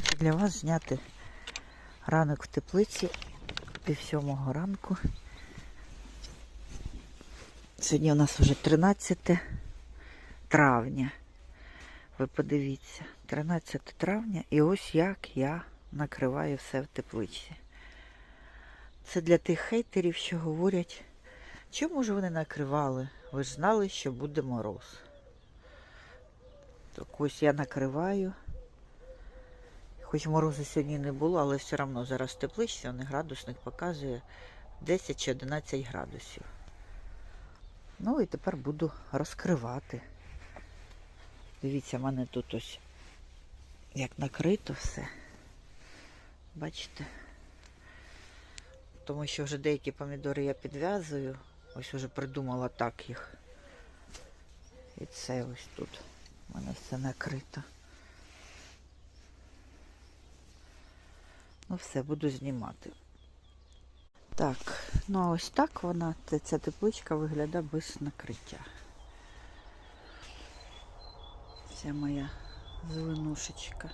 хочу для вас зняти ранок в теплиці пів сьомого ранку. Сьогодні у нас вже 13 травня. Ви подивіться, 13 травня і ось як я накриваю все в теплиці. Це для тих хейтерів, що говорять, чому ж вони накривали? Ви ж знали, що буде мороз. Так ось я накриваю. Хоч морозу сьогодні не було, але все одно зараз теплиці, он градусник показує 10 чи 11 градусів. Ну і тепер буду розкривати. Дивіться, в мене тут ось як накрито все. Бачите? Тому що вже деякі помідори я підв'язую. Ось вже придумала так їх. І це ось тут. У мене все накрито. Ну все, буду знімати. Так, ну а ось так вона, ця тепличка виглядає без накриття. Ця моя зеленушечка.